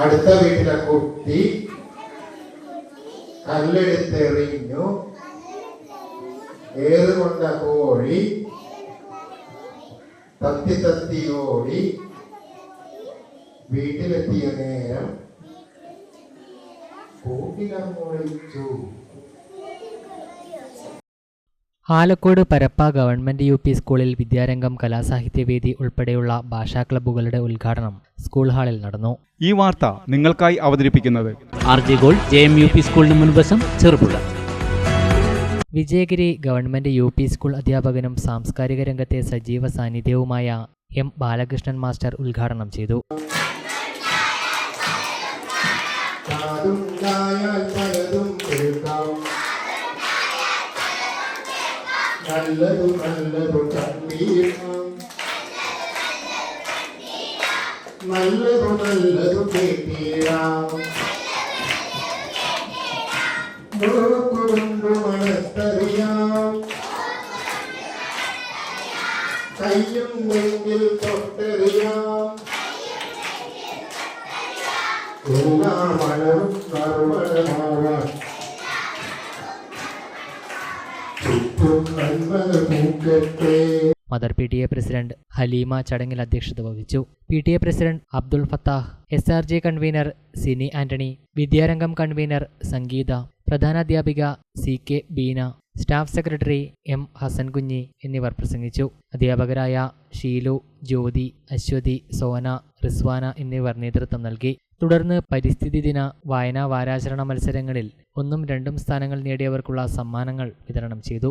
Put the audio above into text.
അടുത്ത വീട്ടിലെ കുട്ടി കല്ലെടുത്തെറിഞ്ഞു. ഏറുകൊണ്ട കോഴി? തത്തി തത്തി ഓടി വീട്ടിലെത്തിയ നേരം കൂട്ടിലങ്ങൊളിച്ചു Alakode Parappa government U P സ്കൂളിൽ വിദ്യാരംഗം കലാസാഹിത്യവേദി ഉൾപ്പെടെയുള്ള ഭാഷാ ക്ലബ്ബുകളുടെ ഉദ്ഘാടനം സ്കൂൾ ഹാളിൽ നടന്നു. ഈ വാർത്ത നിങ്ങൾക്കായി അവതരിപ്പിക്കുന്നത് R J gold J M U P സ്കൂളിന് മുൻവശം Cherupuzha. Vijayagiri government U P school അധ്യാപകനും സാംസ്കാരിക രംഗത്തെ സജീവ സാന്നിധ്യവുമായ എം ബാലകൃഷ്ണൻ മാസ്റ്റർ ഉദ്ഘാടനം ചെയ്തു. പലതും நல்லது நல்லது கண்ணீராம் நல்லது நல்லது கேட்டீராம். முழுக்குடும்பு மனத்தறியாம். கையும் நெஞ்சில் தொட்டறியாம். கருணாமணம் கருமணமாக mother P T A president Haleema ചടങ്ങിൽ അധ്യക്ഷത വഹിച്ചു. P T A president Abdul Fattah S R J convener Sini Antony Vidyarangam convener Sangeetha പ്രധാനാധ്യാപിക C K Beena staff secretary M Hasankunhi എന്നിവർ പ്രസംഗിച്ചു. അധ്യാപകരായ ഷീലു ജ്യോതി അശ്വതി സോന റിസ്വാന എന്നിവർ നേതൃത്വം നൽകി. തുടർന്ന് പരിസ്ഥിതി ദിന വായനാ വാരാചരണ മത്സരങ്ങളിൽ ഒന്നും രണ്ടും സ്ഥാനങ്ങൾ നേടിയവർക്കുള്ള സമ്മാനങ്ങൾ വിതരണം ചെയ്തു.